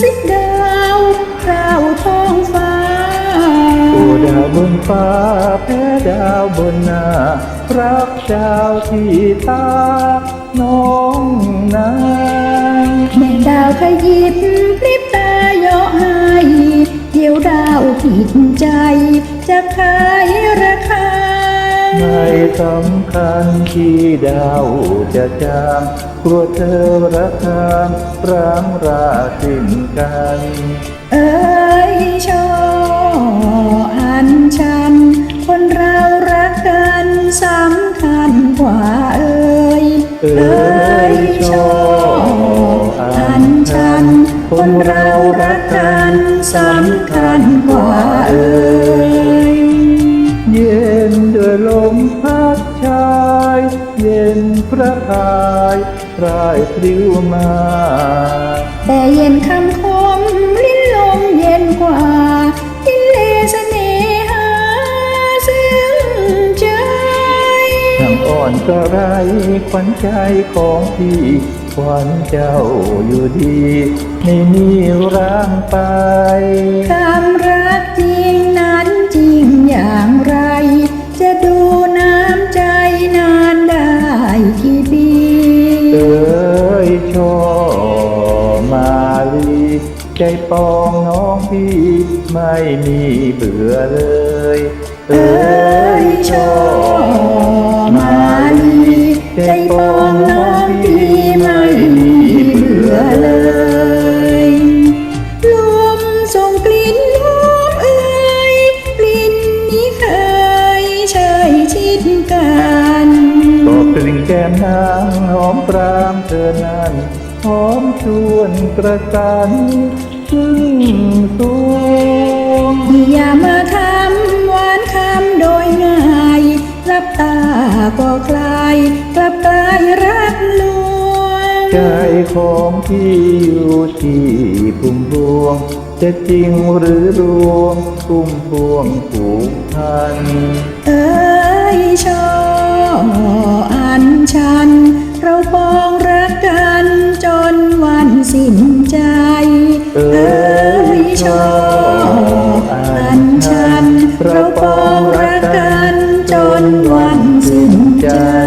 สิดาวคาวท้องฟ้าโอ้ดาวบนฟ้าแพ้ดาวบนหน้ารักดาวที่ตา น้องนางแม่ดาวขยิบพริบตาโยาให้เดียวดาวผิดใจ จะขายราคา ไม่สำคัญที่ดาวจะจางกลัวเธอรักทางร้างราสิ้นกันเอ้ยชออันชัน คนเรารักกันสำคัญกว่าเอ้ยเอ้ยชออันชัน คนเรารักกันสำคัญกว่าเอ้ย พระพายรายพริ้วมา แต่เย็นคำคมลิ้นลมเย็นกว่ากิเลสเสน่หาซึ้งใจนางอ่อนก็ไรขวัญใจของพี่ขวัญเจ้าอยู่ดี ไม่มีร่างไปคว ปองน้องพี่ไม่มีเบื่อเลย เอ้ยชอมาลีใจปองน้องพี่ไม่มีเบื่อเลยลมส่งกลิ่นหอมเอ่ยกลิ่นนี้เคยเชยชิดกันก็กลิ่นแก้มนางหอมปรามเธอนั้นหอมชวนกระสัน ซึ่งสวงอย่ามาทำหวานคำโดยง่ายหลับตาก็คลายกลับกลายรักลวงใจของพี่อยู่ที่พุ่มพวง จะจริงหรือรวงพุ่มพวงผูกพัน เอ้ยชออันชัน เราปองรักกันจนวันสิ้นใจ ชันเรา